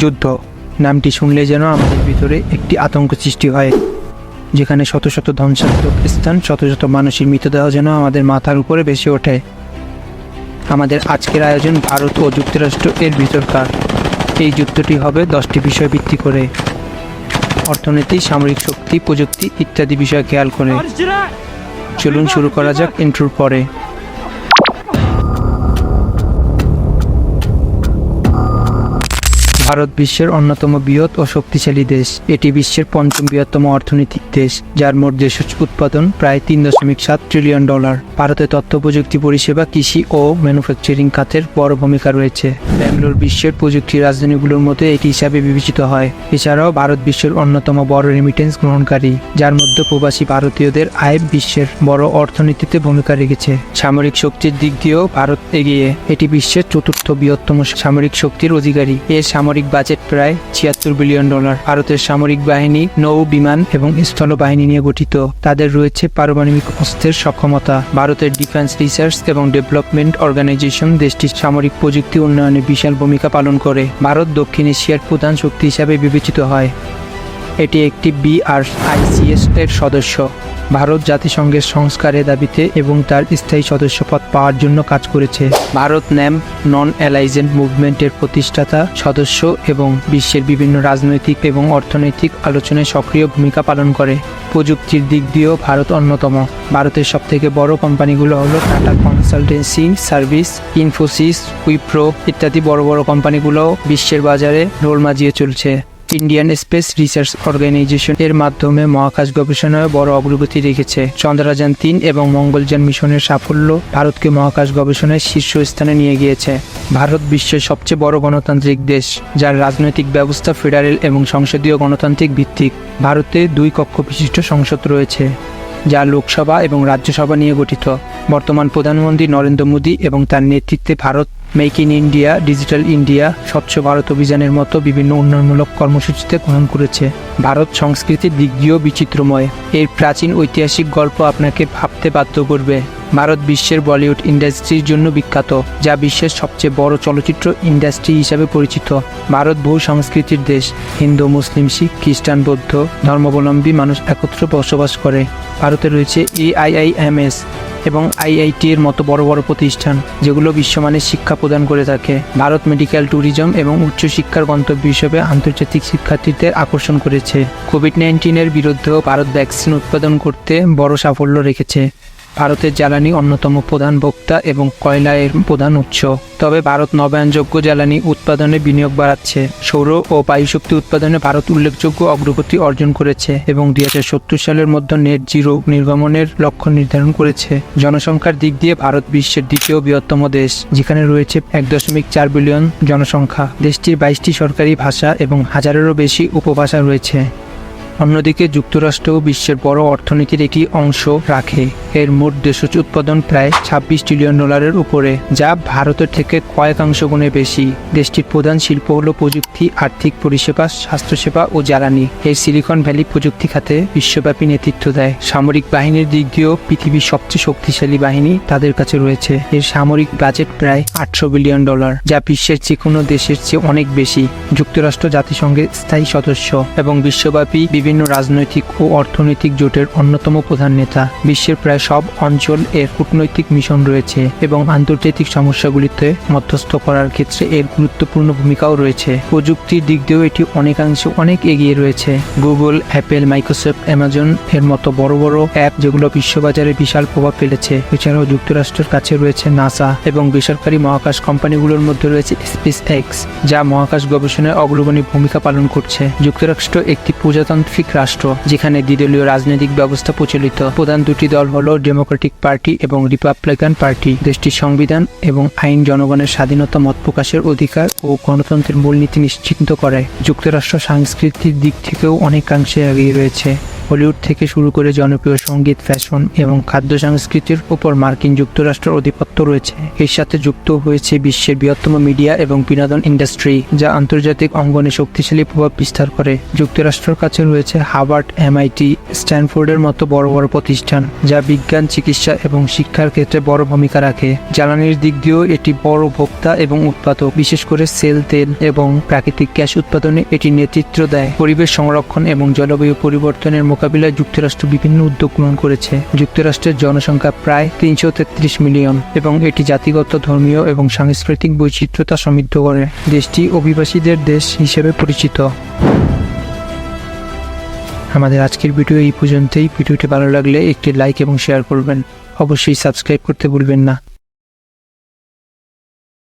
যুদ্ধ। নামটি শুনলে যেন আমাদের ভিতরে একটি আতঙ্ক সৃষ্টি হয়, যেখানে শত শত ধ্বংসাত্মক স্থান, শত শত মানুষের মৃতদেহ যেন আমাদের মাথার উপরে বেশি ওঠে। আমাদের আজকের আয়োজন ভারত ও যুক্তরাষ্ট্র এর ভিতরকার। এই যুদ্ধটি হবে দশটি বিষয় ভিত্তি করে। অর্থনীতি, সামরিক শক্তি, প্রযুক্তি ইত্যাদি বিষয় খেয়াল করে। চলুন শুরু করা যাক ইন্ট্রোর পরে। ভারত বিশ্বের অন্যতম বৃহৎ ও শক্তিশালী দেশ। এটি বিশ্বের পঞ্চম বৃহত্তম অর্থনৈতিক দেশ, যার মোট দেশজ উৎপাদন প্রায় তিন দশমিক সাত ট্রিলিয়ন ডলার ভারতে তথ্য প্রযুক্তি পরিষেবা, কৃষি ও ম্যানুফ্যাকচারিং খাতের বড় ভূমিকা রয়েছে। ব্যাঙ্গালোর বিশ্বের প্রযুক্তি রাজধানীগুলোর মধ্যে এটি হিসাবে বিবেচিত হয়। এছাড়াও ভারত বিশ্বের অন্যতম বড় রেমিটেন্স গ্রহণকারী, যার মধ্যে প্রবাসী ভারতীয়দের আয় বিশ্বের বড় অর্থনীতিতে ভূমিকা রেখেছে। সামরিক শক্তির দিক দিয়েও ভারত এগিয়ে। এটি বিশ্বের চতুর্থ বৃহত্তম সামরিক শক্তির অধিকারী। এর সামরিক বাজেট প্রায় ছিয়াত্তর বিলিয়ন ডলার। ভারতের সামরিক বাহিনী নৌ, বিমান এবং স্থল বাহিনী নিয়ে গঠিত। তাদের রয়েছে পারমাণবিক অস্ত্রের সক্ষমতা। ভারতের ডিফেন্স রিসার্চ এবং ডেভেলপমেন্ট অর্গানাইজেশন দেশটির সামরিক প্রযুক্তি উন্নয়নে বিশাল ভূমিকা পালন করে। ভারত দক্ষিণ এশিয়ার প্রধান শক্তি হিসাবে বিবেচিত হয়। এটি একটি বিআরআইসিএস এর সদস্য। ভারত জাতিসংঘের সংস্কারের দাবিতে এবং তার স্থায়ী সদস্যপদ পাওয়ার জন্য কাজ করেছে। ভারত ন্যাম নন অ্যালাইজেন্ট মুভমেন্টের প্রতিষ্ঠাতা, সদস্য এবং বিশ্বের বিভিন্ন রাজনৈতিক এবং অর্থনৈতিক আলোচনায় সক্রিয় ভূমিকা পালন করে। প্রযুক্তির দিক দিয়েও ভারত অন্যতম। ভারতের সবথেকে বড় কোম্পানিগুলো হলো টাটা কনসালটেন্সি সার্ভিস, ইনফোসিস, উইপ্রো ইত্যাদি বড় বড় কোম্পানিগুলো বিশ্বের বাজারে রোল মাজিয়ে চলছে। ইন্ডিয়ান স্পেস রিসার্চ অর্গানাইজেশন এর মাধ্যমে মহাকাশ গবেষণায় বড় অগ্রগতি রেখেছে। চন্দ্রযান তিন এবং মঙ্গলযান মিশনের সাফল্য ভারতকে মহাকাশ গবেষণায় শীর্ষস্থানে নিয়ে গিয়েছে। ভারত বিশ্বের সবচেয়ে বড় গণতান্ত্রিক দেশ, যার রাজনৈতিক ব্যবস্থা ফেডারেল এবং সংসদীয় গণতান্ত্রিক ভিত্তিক। ভারতে দুই কক্ষ বিশিষ্ট সংসদ রয়েছে, যা লোকসভা এবং রাজ্যসভা নিয়ে গঠিত। বর্তমান প্রধানমন্ত্রী নরেন্দ্র মোদী এবং তার নেতৃত্বে Bharat make in India digital India স্বচ্ছ ভারত অভিযানের মতো বিভিন্ন উন্নয়নমূলক কর্মসূচিতে গ্রহণ করেছে। ভারত সংস্কৃতির দিক দিয়েও বিচিত্রময়। এর প্রাচীন ঐতিহাসিক গল্প আপনাকে ভাবতে বাধ্য করবে। ভারত বিশ্বের বলিউড ইন্ডাস্ট্রির জন্য বিখ্যাত, যা বিশ্বের সবচেয়ে বড় চলচ্চিত্র ইন্ডাস্ট্রি হিসাবে পরিচিত। ভারত বহু সংস্কৃতির দেশ, হিন্দু, মুসলিম, শিখ, খ্রিস্টান, বৌদ্ধ, ধর্মাবলম্বী মানুষ একত্র বসবাস করে। ভারতে রয়েছে এআইআইএমএস এবং আইআইটি এর মতো বড় বড় প্রতিষ্ঠান, যেগুলো বিশ্বমানের শিক্ষা প্রদান করে থাকে। ভারত মেডিকেল ট্যুরিজম এবং উচ্চশিক্ষার গন্তব্য হিসেবে আন্তর্জাতিক শিক্ষার্থীদের আকর্ষণ করেছে। কোভিড নাইন্টিনের বিরুদ্ধেও ভারত ভ্যাকসিন উৎপাদন করতে বড় সাফল্য রেখেছে। ভারতের জ্বালানি অন্যতম প্রধান ভোক্তা এবং কয়লা এর প্রধান উৎস। তবে ভারত নবায়নযোগ্য জ্বালানি উৎপাদনে বিনিয়োগ বাড়াচ্ছে। সৌর ও বায়ুশক্তি উৎপাদনে ভারত উল্লেখযোগ্য অগ্রগতি অর্জন করেছে এবং দুই হাজার সত্তর সালের মধ্যে নেট জিরো নির্গমনের লক্ষ্য নির্ধারণ করেছে। জনসংখ্যার দিক দিয়ে ভারত বিশ্বের দ্বিতীয় বৃহত্তম দেশ, যেখানে রয়েছে এক দশমিক চার বিলিয়ন জনসংখ্যা। দেশটির বাইশটি সরকারি ভাষা এবং হাজারেরও বেশি উপভাষা রয়েছে। অন্যদিকে যুক্তরাষ্ট্রও বিশ্বের বড় অর্থনীতির একটি অংশ রাখে। এর মোট দেশজ উৎপাদন প্রায় ছাব্বিশ ট্রিলিয়ন ডলারের উপরে, যা ভারতের থেকে কয়েকাংশ গুণে বেশি। দেশটির প্রধান শিল্প হল প্রযুক্তি, আর্থিক পরিষেবা, স্বাস্থ্যসেবা ও জ্বালানি। এর সিলিকন ভ্যালি প্রযুক্তি খাতে বিশ্বব্যাপী নেতৃত্ব দেয়। সামরিক বাহিনীর দিক দিয়েও পৃথিবীর সবচেয়ে শক্তিশালী বাহিনী তাদের কাছে রয়েছে। এর সামরিক বাজেট প্রায় আটশো বিলিয়ন ডলার, যা বিশ্বের যে কোনো দেশের চেয়ে অনেক বেশি। যুক্তরাষ্ট্র জাতিসংঘের স্থায়ী সদস্য এবং বিশ্বব্যাপী বিভিন্ন রাজনৈতিক ও অর্থনৈতিক জোটের অন্যতম প্রধান নেতা। বিশ্বের প্রায় সব অঞ্চল এর কূটনৈতিক মিশন রয়েছে এবং আন্তর্জাতিক সমস্যাগুলিতে মধ্যস্থ করার ক্ষেত্রে এর গুরুত্বপূর্ণ ভূমিকাও রয়েছে। প্রযুক্তির দিক দিয়েও এটি অনেকাংশে অনেক এগিয়ে রয়েছে। গুগল, অ্যাপেল, মাইক্রোসফট, অ্যামাজন এর মতো বড় বড় অ্যাপ যেগুলো বিশ্ববাজারে বিশাল প্রভাব ফেলেছে। এছাড়াও যুক্তরাষ্ট্রের কাছে রয়েছে নাসা এবং বেসরকারি মহাকাশ কোম্পানিগুলোর মধ্যে রয়েছে স্পেস এক্স যা মহাকাশ গবেষণায় অগ্রগণী ভূমিকা পালন করছে। যুক্তরাষ্ট্র একটি প্রজাতান্ত্রিক রাষ্ট্র, যেখানে দ্বিদলীয় রাজনৈতিক ব্যবস্থা প্রচলিত। প্রধান দুটি দল হল ডেমোক্রেটিক পার্টি এবং রিপাবলিকান পার্টি। দেশটির সংবিধান এবং আইন জনগণের স্বাধীনতা মত প্রকাশের অধিকার ও গণতন্ত্রের মূলনীতি নিশ্চিত করে। যুক্তরাষ্ট্র সাংস্কৃতিক দিক থেকেও অনেকাংশে এগিয়ে রয়েছে। হলিউড থেকে শুরু করে জনপ্রিয় সংগীত, ফ্যাশন এবং খাদ্য সংস্কৃতির উপর মার্কিন যুক্তরাষ্ট্রের আধিপত্য রয়েছে। এর সাথে যুক্ত হয়েছে বিশ্বের বৃহত্তম মিডিয়া এবং বিনোদন ইন্ডাস্ট্রি, যা আন্তর্জাতিক অঙ্গনে শক্তিশালী প্রভাব বিস্তার করে। যুক্তরাষ্ট্রের কাছে রয়েছে হার্ভার্ড, এমআইটি, স্ট্যানফোর্ডের মতো বড় বড় প্রতিষ্ঠান, যা বিজ্ঞান, চিকিৎসা এবং শিক্ষার ক্ষেত্রে বড় ভূমিকা রাখে। জ্বালানির দিক দিয়েও এটি বড় ভোক্তা এবং উৎপাদক, বিশেষ করে সেল, তেল এবং প্রাকৃতিক গ্যাস উৎপাদনে এটি নেতৃত্ব দেয়। পরিবেশ সংরক্ষণ এবং জলবায়ু পরিবর্তনের মোকাবিলায় যুক্তরাষ্ট্র বিভিন্ন উদ্যোগ গ্রহণ করেছে। যুক্তরাষ্ট্রের জনসংখ্যা প্রায় তিনশো তেত্রিশ মিলিয়ন এবং এটি জাতিগত, ধর্মীয় এবং সাংস্কৃতিক বৈচিত্র্যতা সমৃদ্ধ করে। দেশটি অভিবাসীদের দেশ হিসেবে পরিচিত। আমাদের আজকের ভিডিও এই পর্যন্তই। ভিডিওটি ভালো লাগলে একটি লাইক এবং শেয়ার করবেন। অবশ্যই সাবস্ক্রাইব করতে ভুলবেন না।